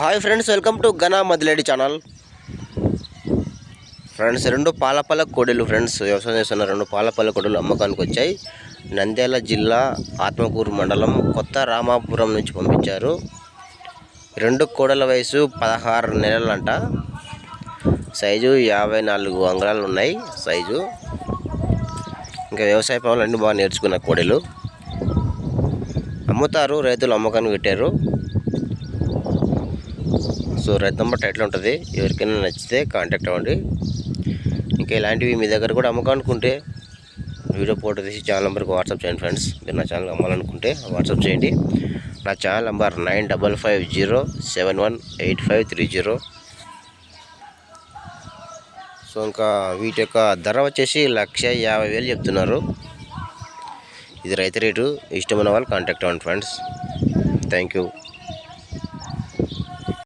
Hi friends welcome to Gana మదిలేడి channel. Friends రెండు పాలపల్ల కోడెలు friends వ్యవసాయం చేస్తున్న రెండు పాలపల్ల కోడెలు అమ్మకానికి వచ్చాయి. నంద్యాల జిల్లా ఆత్మకూరు మండలం కొత్త రామాపురం నుంచి పంపించారు. రెండు కోడల వయసు పదహారు నెలలంట. సైజు యాభై నాలుగు అంగుళాలు ఉన్నాయి సైజు. ఇంకా వ్యవసాయ పనులు అన్నీ బాగా నేర్చుకున్న కోడెలు. అమ్ముతారు రైతులు అమ్మకానికి పెట్టారు. సో రైతు నెంబర్ టైటిల్ ఉంటుంది. ఎవరికైనా నచ్చితే కాంటాక్ట్ అవ్వండి. ఇంకా ఇలాంటివి మీ దగ్గర కూడా అమ్మకానుకుంటే వీడియో ఫోటో తీసి ఛానల్ నెంబర్కి వాట్సాప్ చేయండి ఫ్రెండ్స్ మీరు నా ఛానల్ అమ్మాలనుకుంటే వాట్సాప్ చేయండి. నా channel number nine double five zero seven one eight five three zero so ఇంకా వీటి యొక్క ధర వచ్చేసి లక్ష యాభై వేలు చెప్తున్నారు. ఇది రైతు రేటు. ఇష్టమైన వాళ్ళు కాంటాక్ట్ అవ్వండి ఫ్రెండ్స్ థ్యాంక్ యూ